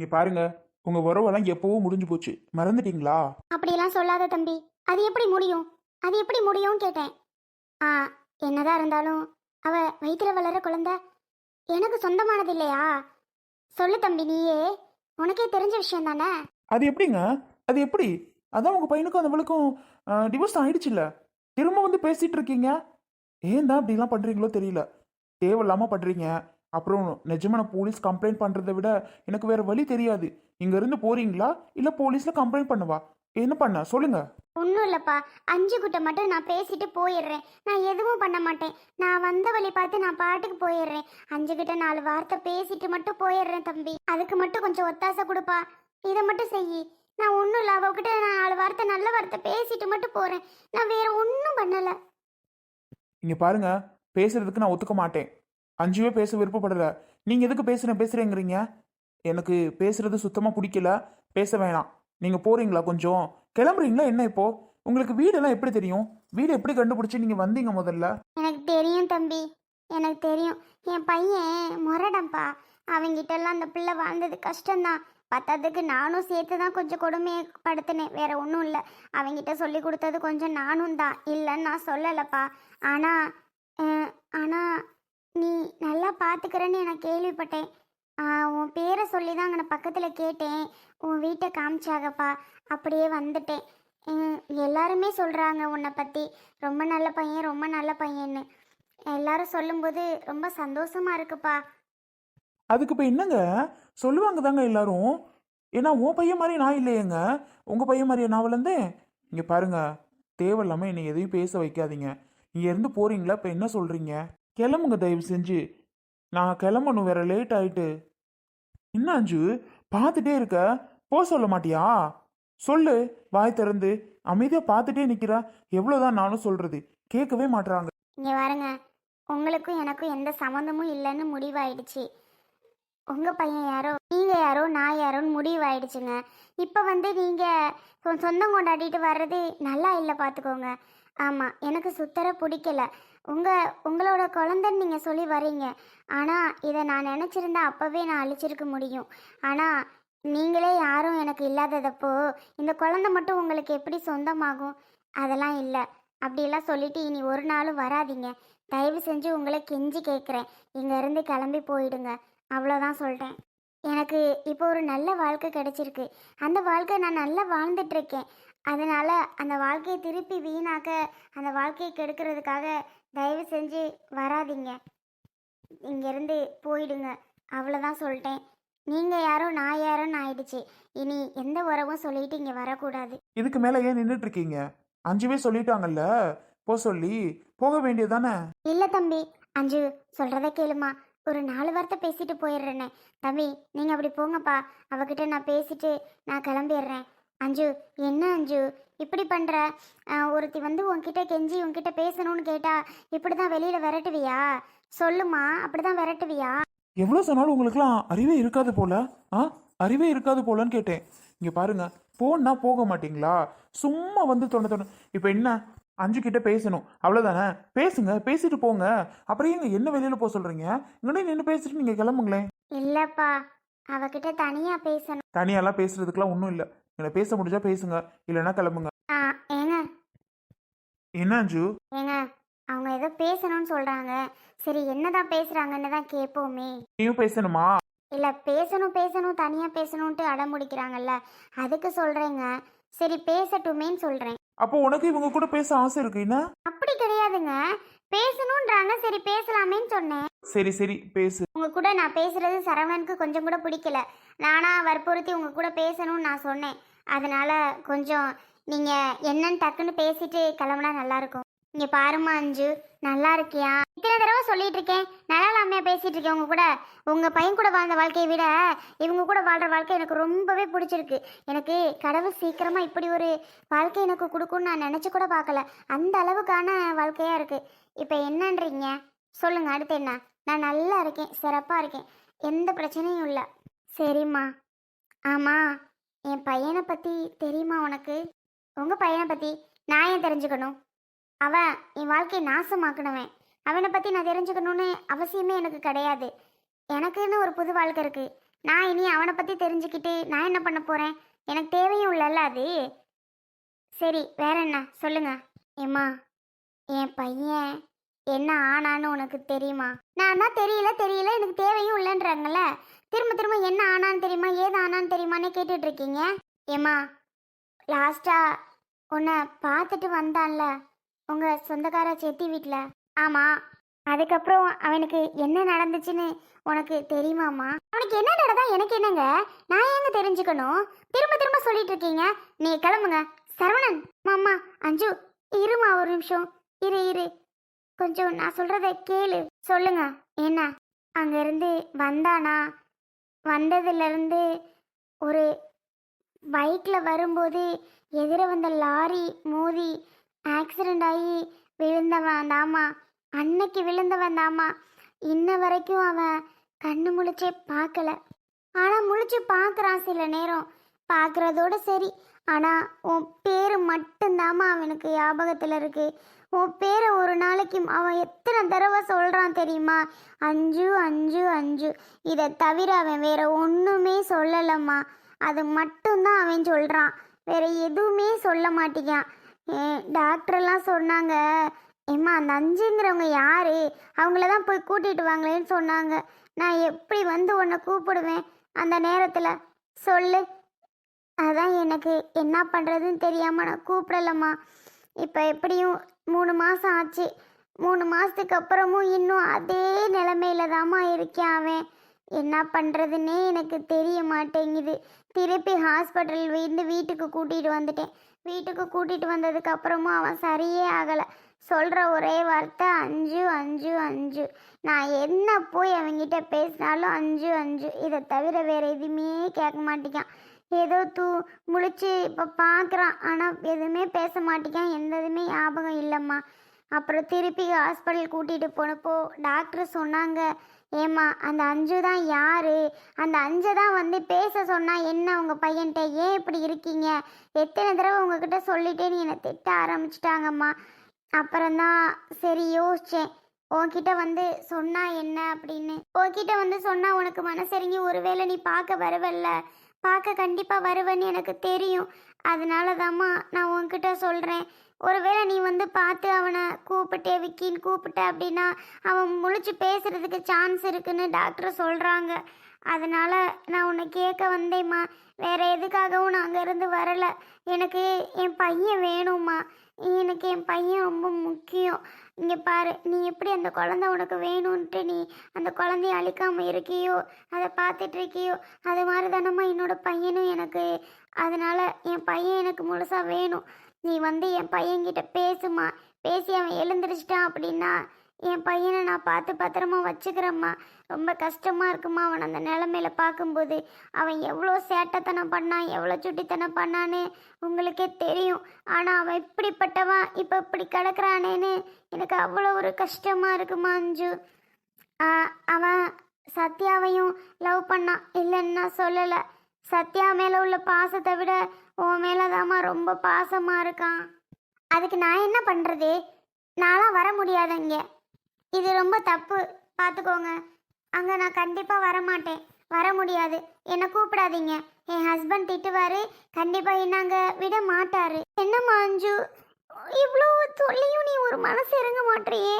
இங்க பாருங்க உங்க உறவெல்லாம் எப்பவோ முடிஞ்சு போச்சு. மறந்துட்டீங்களா? அப்படியெல்லாம் சொல்லாத தம்பி. அது எப்படி முடியும்? அது எப்படி முடியும்னு கேட்டேன். ஆ என்னதான் இருந்தாலும் அவ வயிற்றுல வளர குழந்தை எனக்கு சொந்தமானது இல்லையா? சொல்லு தம்பி நீயே. உனக்கே தெரிஞ்ச விஷயம் தானே? அது எப்படிங்க? அது எப்படி? அதான் உங்க பையனுக்கும் அந்த அவளுக்கும் டிவோர்ஸ் ஆயிடுச்சுல்ல. திரும்ப வந்து பேசிட்டு இருக்கீங்க. ஏன் தான் அப்படிலாம் பண்றீங்களோ தெரியல. தேவையில்லாம பண்றீங்க. அப்புறம் நிஜமான போலீஸ் கம்ப்ளைண்ட் பண்றதை விட எனக்கு வேற வழி தெரியாது. இங்க இருந்து போறீங்களா? இல்ல போலீஸ்ல கம்ப்ளைண்ட் பண்ணவா? என்ன பண்ண? சொல்லுங்க. ஒன்றும் இல்லைப்பா. அஞ்சு குட்டை மட்டும் நான் பேசிட்டு போயிடுறேன். நான் எதுவும் பண்ண மாட்டேன். நான் வந்த வழி பார்த்து நான் பாட்டுக்கு போயிடுறேன். அஞ்சு கிட்ட நாலு வார்த்தை பேசிட்டு மட்டும் போயிடுறேன் தம்பி. அதுக்கு மட்டும் கொஞ்சம் ஒத்தாசை கொடுப்பா. இதை மட்டும் செய். நான் ஒன்றும் இல்லை. அவகிட்ட நான் நாலு வார்த்தை நல்ல வார்த்தை பேசிட்டு மட்டும் போகிறேன் நான் வேற ஒன்றும் பண்ணலை. இங்க பாருங்க. பேசுறதுக்கு நான் ஒத்துக்க மாட்டேன். அஞ்சுவே பேச விருப்பப்படல. நீங்க எதுக்கு பேசுறேன் பேசுறேங்கிறீங்க? எனக்கு பேசுறது சுத்தமா பிடிக்கல. பேச வேணாம். நீங்க போறீங்களா கொஞ்சம்? கிளம்புறீங்களா என்ன இப்போ? உங்களுக்கு வீடெல்லாம் எப்படி தெரியும்? வீடு எப்படி கண்டுபிடிச்சு நீங்க வந்தீங்க முதல்ல? எனக்கு தெரியும் தம்பி. எனக்கு தெரியும். என் பையன் முரடம்பா. அவங்கிட்டெல்லாம் அந்த பிள்ளை வாழ்ந்தது கஷ்டம்தான். பத்தாததுக்கு நானும் சேர்த்து தான் கொஞ்சம் கொடுமைப்படுத்தினேன். வேற ஒன்றும் இல்லை. அவங்கிட்ட சொல்லி கொடுத்தது கொஞ்சம் நானும் தான் இல்லைன்னு நான் சொல்லலைப்பா. ஆனால் ஆனால் நீ நல்லா பார்த்துக்கிறேன்னு நான் கேள்விப்பட்டேன். உன் பேரை சொல்லி தான் அங்கே பக்கத்தில் கேட்டேன். உன் வீட்டை காமிச்சாகப்பா. அப்படியே வந்துட்டேன். எல்லாருமே சொல்கிறாங்க உன்னை பற்றி ரொம்ப நல்ல பையன் ரொம்ப நல்ல பையன்னு. எல்லாரும் சொல்லும்போது ரொம்ப சந்தோஷமா இருக்குப்பா. அதுக்கு இப்போ என்னங்க? சொல்லுவாங்க தாங்க எல்லாரும். ஏன்னா உன் பையன் மாதிரி நான் இல்லையேங்க. உங்கள் பையன் மாதிரியே நான் வளர்ந்தேன்? இங்கே பாருங்க. தேவையில்லாமல் என்னை எதையும் பேச வைக்காதீங்க. இங்கேருந்து போகிறீங்களா இப்போ என்ன சொல்கிறீங்க கிளம்புங்க தயவு செஞ்சு. நான் கிளம்பணும் வேற லேட் ஆயிட்டு. என்ன அஞ்சு? பார்த்துட்டே இருக்க. போக சொல்ல மாட்டியா? சொல்லு. வாய் திறந்து. அமைதியா பார்த்துட்டே நிக்கிறா. எவ்வளவுதான் நானும் சொல்றது. கேட்கவே மாட்டுறாங்க இங்கே பாருங்க உங்களுக்கும் எனக்கும் எந்த சம்மந்தமும் இல்லைன்னு முடிவாயிடுச்சு. உங்கள் பையன் யாரோ நீங்கள் யாரோ நான் யாரோன்னு முடிவாயிடுச்சுங்க. இப்போ வந்து நீங்கள் சொந்தம் கொண்டாடிட்டு வர்றது நல்லா இல்லை பார்த்துக்கோங்க ஆமாம் எனக்கு சுத்தர பிடிக்கல. உங்கள் உங்களோட குழந்தைன்னு நீங்கள் சொல்லி வரீங்க ஆனால் இதை நான் நினச்சிருந்தா அப்போவே நான் அழிச்சிருக்க முடியும். ஆனால் நீங்களே யாரும் எனக்கு இல்லாததப்போ இந்த குழந்தை மட்டும் உங்களுக்கு எப்படி சொந்தமாகும்? அதெல்லாம் இல்லை. அப்படியெல்லாம் சொல்லிட்டு இனி ஒரு நாளும் வராதீங்க. தயவு செஞ்சு உங்களை கெஞ்சி கேட்குறேன் இங்கேருந்து கிளம்பி போயிடுங்க. அவ்வளோதான் சொல்கிறேன் எனக்கு இப்போ ஒரு நல்ல வாழ்க்கை கிடைச்சிருக்கு. அந்த வாழ்க்கை நான் நல்லா வாழ்ந்துட்டு இருக்கேன். அந்த வாழ்க்கையை திருப்பி வீணாக்க அந்த வாழ்க்கையை கெடுக்கிறதுக்காக தயவு செஞ்சு வராதீங்க. இங்கேருந்து போயிடுங்க. அவ்வளோதான் சொல்லிட்டேன். நீங்கள் யாரோ நான் யாரோன்னு ஆயிடுச்சு. இனி எந்த உறவும் சொல்லிட்டு இங்கே வரக்கூடாது. இதுக்கு மேல ஏன் நின்றுட்டு இருக்கீங்க? அஞ்சுவே சொல்லிட்டாங்கல்ல. போ சொல்லி. போக வேண்டியதானே இல்லை தம்பி. அஞ்சு சொல்கிறத கேளுமா. ஒரு நாலு வார்த்தை பேசிட்டு போயிடுறேனே. தம்பி நீங்கள் அப்படி போங்கப்பா. அவகிட்ட நான் பேசிட்டு நான் கிளம்பிடுறேன். அஞ்சு என்ன அஞ்சு? இப்படி பண்ணுற ஒருத்தி வந்து உன்கிட்ட கெஞ்சி உன்கிட்ட பேசணும்னு கேட்டா இப்படி தான் வெளியில் விரட்டுவியா? சொல்லுமா அப்படி தான் விரட்டுவியா? எவ்வளோ சொன்னாலும் உங்களுக்குலாம் அறிவே இருக்காது போல. ஆ அறிவே இருக்காது போலன்னு கேட்டேன். இங்கே பாருங்க போன்னா போக மாட்டீங்களா? சும்மா வந்து தொண்ண தொண்ண இப்போ என்ன? அஞ்சு கிட்ட பேசணும். அவ்வளோதானே பேசுங்க பேசிட்டு போங்க. அப்புறம் ஏங்க என்ன வெளியில போக சொல்றீங்க? இங்கே நின்று பேசிட்டு நீங்க கிளம்புங்களேன். இல்லைப்பா அவகிட்ட தனியாக பேசணும். தனியாலாம் பேசுறதுக்குலாம் ஒன்றும் இல்லை. என்ன பேச முடிஞ்சா பேசுங்க இல்லைன்னா கிளம்புங்க. ஏங்க? என்ன அஞ்சு? ஏங்க அவங்க ஏதோ பேசணும்னு சொல்கிறாங்க சரி என்னதான் பேசுகிறாங்கன்னு தான் கேட்போமே நீயும் பேசணுமா? இல்லை பேசணும் பேசணும் தனியாக பேசணுன்ட்டு அடம் முடிக்கிறாங்கல்ல அதுக்கு சொல்கிறேங்க சரி பேசட்டுமேன்னு சொல்கிறேன் அப்போ உனக்கு இவங்க கூட பேச ஆசை இருக்கு என்ன? அப்படி கிடையாதுங்க. பேசணுன்றாங்க சரி பேசலாமேன்னு சொன்னேன். சரி சரி பேசு. உங்க கூட நான் பேசுறது சரவணனுக்கு கொஞ்சம் கூட பிடிக்கல. நானா வற்புறுத்தி உங்க கூட பேசணும்னு நான் சொன்னேன். அதனால் கொஞ்சம் நீங்கள் என்னன்னு டக்குன்னு பேசிட்டு கிளம்புனா நல்லாயிருக்கும். நீங்கள் பாருமா அஞ்சு நல்லா இருக்கியா? இத்தனை தடவை சொல்லிட்டு இருக்கேன். நல்லா இல்லாமையா பேசிட்டு இருக்கேன் உங்க கூட. உங்க பையன் கூட வாழ்ந்த வாழ்க்கையை விட இவங்க கூட வாழ்ற வாழ்க்கை எனக்கு ரொம்பவே பிடிச்சிருக்கு. எனக்கு கடவுள் சீக்கிரமா இப்படி ஒரு வாழ்க்கை எனக்கு கொடுக்கும்னு நான் நினைச்சு கூட பார்க்கல. அந்த அளவுக்கான வாழ்க்கையா இருக்கு. இப்போ என்னன்றீங்க? சொல்லுங்க அடுத்து என்ன? நான் நல்லா இருக்கேன் சிறப்பாக இருக்கேன். எந்த பிரச்சனையும் இல்லை. சரிம்மா. ஆமாம் என் பையனை பற்றி தெரியுமா உனக்கு? உங்கள் பையனை பற்றி நான் ஏன் தெரிஞ்சுக்கணும்? அவன் என் வாழ்க்கையை நாசமாக்கினவன். அவனை பற்றி நான் தெரிஞ்சுக்கணும்னு அவசியமே எனக்கு கிடையாது. எனக்குன்னு ஒரு புது வாழ்க்கை இருக்குது நான் இனி அவனை பற்றி தெரிஞ்சுக்கிட்டு நான் என்ன பண்ண போகிறேன் எனக்கு தேவையும் இல்லைல்ல அது. சரி வேற என்ன? சொல்லுங்க. ஏம்மா என் பையன் என்ன ஆனான்னு உனக்கு தெரியுமா? நான் தான் தெரியல தெரியல எனக்கு தேவையும் இல்லைன்றாங்கல்ல? திரும்ப திரும்ப என்ன ஆனான்னு தெரியுமா? ஏது ஆனான்னு தெரியுமான்னு கேட்டுட்டு இருக்கீங்க ஏம்மா லாஸ்டா உன்னை பார்த்துட்டு வந்தான்ல உங்க சொந்தக்கார செத்தி வீட்டில் ஆமாம் அதுக்கப்புறம் அவனுக்கு என்ன நடந்துச்சுன்னு உனக்கு தெரியுமாம்மா? அவனுக்கு என்ன நடந்தா எனக்கு என்னங்க? நான் ஏங்க தெரிஞ்சுக்கணும்? திரும்ப திரும்ப சொல்லிட்டு இருக்கீங்க நீ கிளம்புங்க. சரவணன் மாமா அஞ்சு இருமா ஒரு நிமிஷம். இரு இரு. கொஞ்சம் நான் சொல்றத கேளு. சொல்லுங்க. என்ன? அங்கேருந்து வந்தானா? வந்ததுலேருந்து ஒரு பைக்கில் வரும்போது எதிர வந்த லாரி மோதி ஆக்சிடெண்ட் ஆகி விழுந்தவன் தாமா அன்னைக்கு விழுந்தவன் தாமா இன்ன வரைக்கும் அவன் கண்ணு முழிச்சே பார்க்கல. ஆனால் முழிச்சு பார்க்குறான் சில நேரம். பார்க்குறதோட சரி. ஆனால் உன் பேர் மட்டும்தாமா அவனுக்கு ஞாபகத்தில் இருக்குது உன் பேரை ஒரு நாளைக்கு அவன் எத்தனை தடவை சொல்கிறான் தெரியுமா? அஞ்சு அஞ்சு அஞ்சு. இதை தவிர அவன் வேற ஒன்றுமே சொல்லலம்மா. அது மட்டும்தான் அவன் சொல்கிறான் வேற எதுவுமே சொல்ல மாட்டேங்கான் ஏ டாக்டர்லாம் சொன்னாங்க. ஏம்மா அந்த அஞ்சுங்கிறவங்க யாரு? அவங்கள தான் போய் கூட்டிட்டு வாங்களேன்னு சொன்னாங்க. நான் எப்படி வந்து உன்னை கூப்பிடுவேன் அந்த நேரத்தில்? சொல்லு. அதான் எனக்கு என்ன பண்ணுறதுன்னு தெரியாமல் நான் கூப்பிடலம்மா. இப்போ எப்படியும் மூணு மாதம் ஆச்சு. மூணு மாதத்துக்கு அப்புறமும் இன்னும் அதே நிலமையில தாம்மா இருக்கேன் அவன். என்ன பண்ணுறதுன்னே எனக்கு தெரிய மாட்டேங்குது. திருப்பி ஹாஸ்பிட்டல் இருந்து வீட்டுக்கு கூட்டிகிட்டு வந்துட்டேன். வீட்டுக்கு கூட்டிகிட்டு வந்ததுக்கு அப்புறமும் அவன் சரியே ஆகலை. சொல்கிற ஒரே வார்த்தை அஞ்சு அஞ்சு அஞ்சு. நான் என்ன போய் அவங்கிட்ட பேசினாலும் அஞ்சு அஞ்சு. இதை தவிர வேறு எதுவுமே கேட்க மாட்டேங்கான் ஏதோ தூ முழிச்சு இப்போ பார்க்குறான் ஆனால் எதுவுமே பேச மாட்டேங்கான் எந்த இதுவுமே ஞாபகம் இல்லைம்மா. அப்புறம் திருப்பி ஹாஸ்பிட்டல் கூட்டிகிட்டு போனப்போ டாக்டர் சொன்னாங்க ஏம்மா அந்த அஞ்சு தான் யார்? அந்த அஞ்சை தான் வந்து பேச சொன்னால் என்ன உங்கள் பையன்கிட்ட ஏன் இப்படி இருக்கீங்க? எத்தனை தடவை உங்ககிட்ட சொல்லிட்டேன்னு என்னை திட்ட ஆரம்பிச்சிட்டாங்கம்மா. அப்புறம்தான் சரி யோசித்தேன் உன்கிட்ட வந்து சொன்னா என்ன? அப்படின்னு. உன்கிட்ட வந்து சொன்னா உனக்கு மனசரிங்கி ஒருவேளை நீ பார்க்க வரவில்லை. பார்க்க கண்டிப்பாக வருவேன்னு எனக்கு தெரியும். அதனால தாம்மா நான் உன்கிட்ட சொல்கிறேன் ஒருவேளை நீ வந்து பார்த்து அவனை கூப்பிட்டே விக்கின்னு கூப்பிட்ட அப்படின்னா அவன் முழிச்சு பேசுகிறதுக்கு சான்ஸ் இருக்குன்னு டாக்டர் சொல்கிறாங்க அதனால் நான் உன்னை கேட்க வந்தேம்மா. வேறு எதுக்காகவும் நான் அங்கேருந்து வரலை. எனக்கு என் பையன் வேணும்மா. எனக்கு என் பையன் ரொம்ப முக்கியம். இங்கே பாரு நீ எப்படி அந்த குழந்தை உனக்கு வேணும்ன்ட்டு நீ அந்த குழந்தைய அழிக்காமல் இருக்கியோ அதை பார்த்துட்டு இருக்கியோ அது மாதிரி தானம்மா என்னோட பையனும் எனக்கு. அதனால் என் பையன் எனக்கு முழுசாக வேணும். நீ வந்து என் பையன்கிட்ட பேசுமா பேசி அவன் எழுந்திரிச்சிட்டான் அப்படின்னா என் பையனை நான் பார்த்து பத்திரமா வச்சுக்கிறேம்மா. ரொம்ப கஷ்டமாக இருக்குமா அவன் அந்த நிலமையில பார்க்கும்போது. அவன் எவ்வளோ சேட்டைத்தனம் பண்ணான் எவ்வளோ சுட்டித்தனம் பண்ணான்னு உங்களுக்கே தெரியும். ஆனால் அவன் இப்படிப்பட்டவன் இப்போ இப்படி கிடக்குறானேன்னு எனக்கு அவ்வளோ ஒரு கஷ்டமாக இருக்குமா அஞ்சு. அவன் சத்யாவையும் லவ் பண்ணான் இல்லைன்னு நான் சொல்லலை. சத்யா மேலே உள்ள பாசத்தை விட உன் மேலே ரொம்ப பாசமாக இருக்கான். அதுக்கு நான் என்ன பண்ணுறது நான்லாம் வர முடியாது இங்கே இது ரொம்ப தப்பு. பார்த்துக்கோங்க அங்கே நான் கண்டிப்பாக வரமாட்டேன். வர முடியாது. என்னை கூப்பிடாதீங்க. என் ஹஸ்பண்ட் திட்டுவாரு. கண்டிப்பாக என்ன அங்கே விட மாட்டாரு. என்னம்மா அஞ்சு? இவ்வளோ சொல்லியும் நீ ஒரு மனசு இறங்க மாட்றியே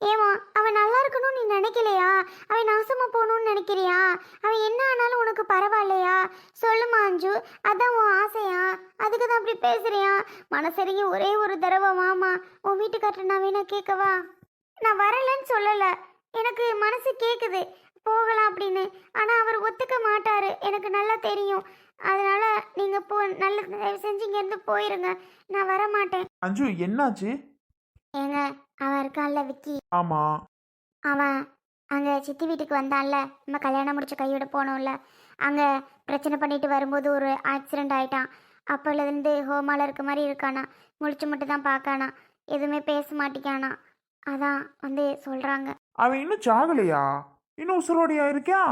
ஏமா அவன் நல்லா இருக்கணும்னு நீ நினைக்கலையா? அவன் நாசமாக போகணும்னு நினைக்கிறியா? அவன் என்ன ஆனாலும் உனக்கு பரவாயில்லையா? சொல்லுமா அஞ்சு. அதான் உன் ஆசையா? அதுக்கு தான் அப்படி பேசுறியா? மனசரிங்க ஒரே ஒரு தடவை வாமா உன் வீட்டுக்காரர் நான் வேணா கேட்கவா? நான் வரலன்னு சொல்லலை. எனக்கு மனசு கேட்குது போகலாம் அப்படின்னு. ஆனால் அவர் ஒத்துக்க மாட்டாரு. எனக்கு நல்லா தெரியும். அதனால நீங்கள் போ நல்ல தயவு செஞ்சு இங்கேருந்து போயிருங்க. நான் வர மாட்டேன் அஞ்சு என்னாச்சு? ஏங்க அவன் இருக்கான்ல விக்கி. ஆமா. அவன் அங்கே சித்தி வீட்டுக்கு வந்தான்ல. நம்ம கல்யாணம் முடிச்ச கையோட போனோம்ல. அங்கே பிரச்சனை பண்ணிட்டு வரும்போது ஒரு ஆக்சிடெண்ட் ஆயிட்டான். அப்போலேருந்து ஹோமால இருக்க மாதிரி இருக்கானா. முழிச்சு மட்டும் தான் பார்க்கானா. எதுவுமே பேச மாட்டேங்கானா அதான் வந்து சொல்கிறாங்க அவன் இன்னும் சாகலையா? இன்னும் உசுரோடையா இருக்கா?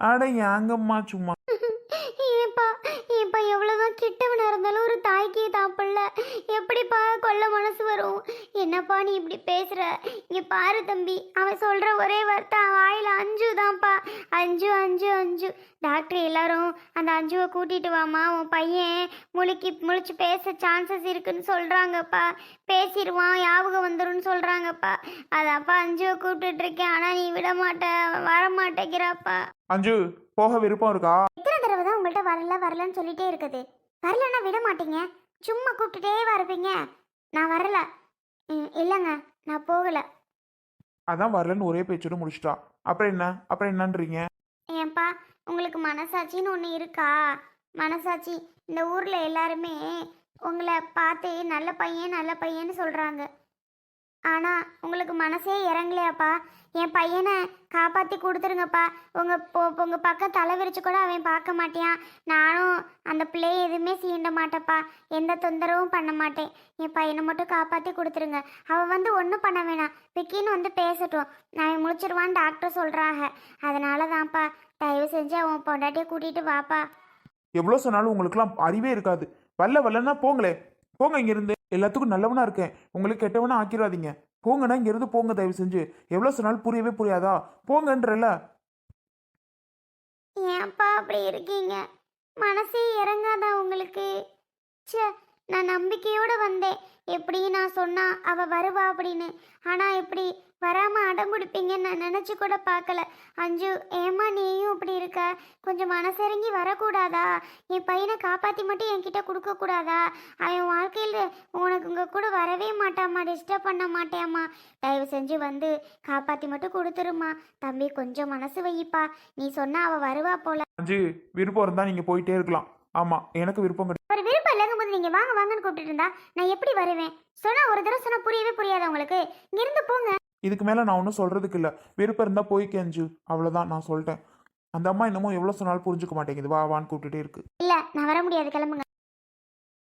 அட ஏங்கம்மா சும்மா. ஏப்பா ஏப்பா எவ்வளோதான் கிட்டவனா இருந்தாலும் ஒரு தாய்க்கு தான் பிள்ளை எப்படிப்பா கொல்ல மனசு வரும் என்னப்பா நீ இப்படி பேசுற? இங்க பாரு தம்பி. அவன் சொல்ற ஒரே வார்த்தை அவன் வாயில அஞ்சு தான்ப்பா. அஞ்சு அஞ்சு அஞ்சு. டாக்டர் எல்லாரும் அந்த அஞ்சுவை கூட்டிட்டு வாமா உன் பையன் முழுக்கி முழிச்சு பேச சான்சஸ் இருக்குன்னு சொல்றாங்கப்பா. பேசிடுவான் ஞாபகம் வந்துரும்னு சொல்றாங்கப்பா. அதான்ப்பா அஞ்சுவை கூப்பிட்டுட்டு இருக்கேன். ஆனா நீ விட மாட்ட வர மாட்டேங்கிறாப்பா. அஞ்சு போக விருப்பம் இருக்கா? எத்தனை தடவை தான் உங்கள்கிட்ட வரல வரலன்னு சொல்லிட்டே இருக்குது. வரலன்னா விட மாட்டீங்க. சும்மா கூப்பிட்டுட்டே இருப்பீங்க. நான் வரல. ம், இல்லைங்க நான் போகல. அதான் வரலன்னு ஒரே பேச்சோட முடிச்சிட்டா. அப்புறம் என்ன? அப்புறம் என்னன்றீங்க? ஏன்பா உங்களுக்கு மனசாட்சின்னு ஒன்று இருக்கா? மனசாட்சி இந்த ஊரில் எல்லாருமே உங்களை பார்த்து நல்ல பையன் நல்ல பையன்னு சொல்கிறாங்க ஆனால் உங்களுக்கு மனசே இறங்கலையாப்பா. என் பையனை காப்பாற்றி கொடுத்துருங்கப்பா. உங்கள் உங்கள் பக்கம் தலை விரிச்சு கூட அவன் பார்க்க மாட்டியான். நானும் அந்த பிள்ளைய எதுவுமே சீண்ட மாட்டேப்பா எந்த தொந்தரவும் பண்ண மாட்டேன். என் பையனை மட்டும் காப்பாற்றி கொடுத்துருங்க. அவன் வந்து ஒன்றும் பண்ண வேணாம். விக்கின்னு வந்து பேசட்டும். நான் முழிச்சிருவான்னு டாக்டர் சொல்கிறாங்க அதனால தான்ப்பா தயவு செஞ்சு அவன் பொண்டாட்டியை கூட்டிகிட்டு வாப்பா. எவ்வளோ சொன்னாலும் உங்களுக்குலாம் அறிவே இருக்காது. வல்ல வல்லன்னா போங்களே. போங்க இங்கிருந்து. எல்லாத்துக்கும் நல்லவனா இருக்கேன். உங்களுக்கு கெட்டவனா ஆக்கிடாதீங்க போங்கண்ணா இங்கிருந்து போங்க தயவு செஞ்சு. எவ்வளோ சொன்னாலும் புரியவே புரியாதா? போங்கன்றல ஏன்ப்பா அப்படி இருக்கீங்க. மனசே இறங்காதா உங்களுக்கு? ச்சே நான் நம்பிக்கையோடு வந்தேன். எப்படி நான் சொன்னா அவ வருவா அப்படின்னு. ஆனால் இப்படி வராமல் அடம் பிடிப்பீங்கன்னு நான் நினச்சி கூட பார்க்கல. அஞ்சு ஏம்மா நீயும் இப்படி இருக்க? கொஞ்சம் மனசிறங்கி வரக்கூடாதா? என் பையனை காப்பாற்றி மட்டும் என்கிட்ட கொடுக்கக்கூடாதா அவன் வாழ்க்கையில் உனக்கு உங்கள் கூட வரவே மாட்டாம்மா டிஸ்டர்ப் பண்ண மாட்டேம்மா தயவு செஞ்சு வந்து காப்பாற்றி மட்டும் கொடுத்துருமா தம்பி கொஞ்சம் மனசு வைப்பா. நீ சொன்னா அவ வருவா போல. அஞ்சு விருப்பம் இருந்தால் நீங்கள் போயிட்டே இருக்கலாம். ஆமாம் எனக்கு விருப்பம் ஒரு விருப்பம் இல்லைங்கும் போது நீங்க வாங்க வாங்கன்னு கூப்பிட்டு இருந்தா நான் எப்படி வருவேன்? சொன்னா ஒரு தடவை சொன்னா புரியவே புரியாது உங்களுக்கு. இங்க இருந்து போங்க. இதுக்கு மேலே நான் ஒன்றும் சொல்கிறதுக்கு இல்லை. விருப்பம் இருந்தால் போய் கெஞ்சு. அவ்வளோதான் நான் சொல்லிட்டேன். அந்த அம்மா என்னமோ எவ்வளோ சொன்னாலும் புரிஞ்சுக்க மாட்டேங்குது. வா வான்னு கூப்பிட்டுட்டே இருக்கு. இல்லை நான் வர முடியாது. கிளம்புங்க.